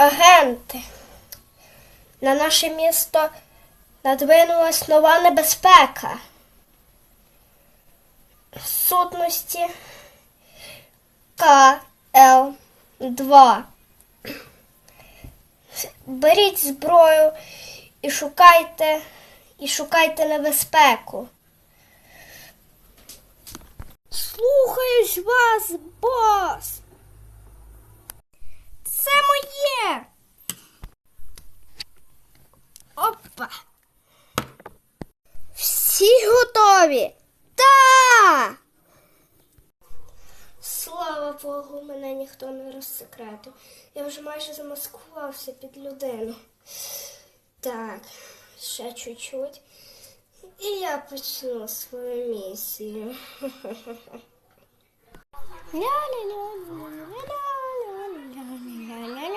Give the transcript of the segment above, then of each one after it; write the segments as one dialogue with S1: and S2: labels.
S1: Агенти. На наше місто надвинулась нова небезпека. Сутності КЛ-2. Беріть зброю і шукайте, і шукайте небезпеку. Слухаюсь вас, бос. Готові? Та! Слава Богу, мене ніхто не розсекретив. Я вже майже замаскувався під людину. Так, ще чуть-чуть. І я почну свою місію. Ля-ля-ля-ля-ля-ля-ля-ля-ля-ля-ля.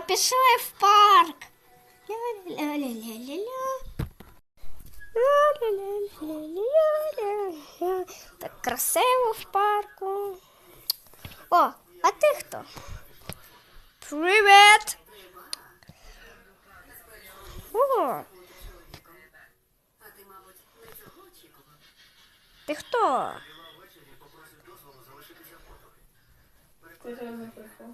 S1: Пішли в парк. Так красиво в парку. О, а ти хто? Привіт! О, ти хто?
S2: Трохи затягнувся,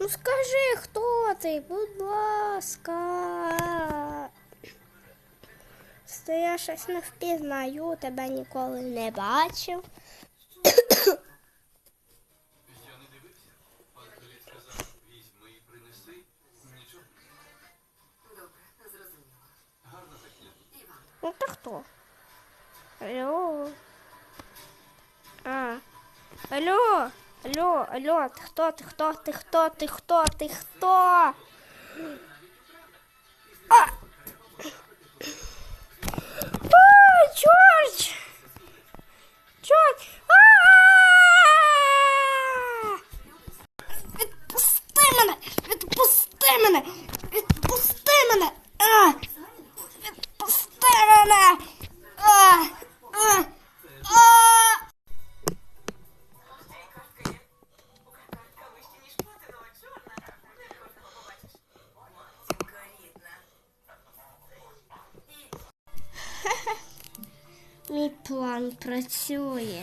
S1: Ну скажи, хто ти, будь ласка. Що я щось не впізнаю, тебе ніколи не бачив. Кто? Алло. А. Алло. Алло, алло, ты кто, ты кто, ты кто, ты кто, ты кто? А! Мій план працює.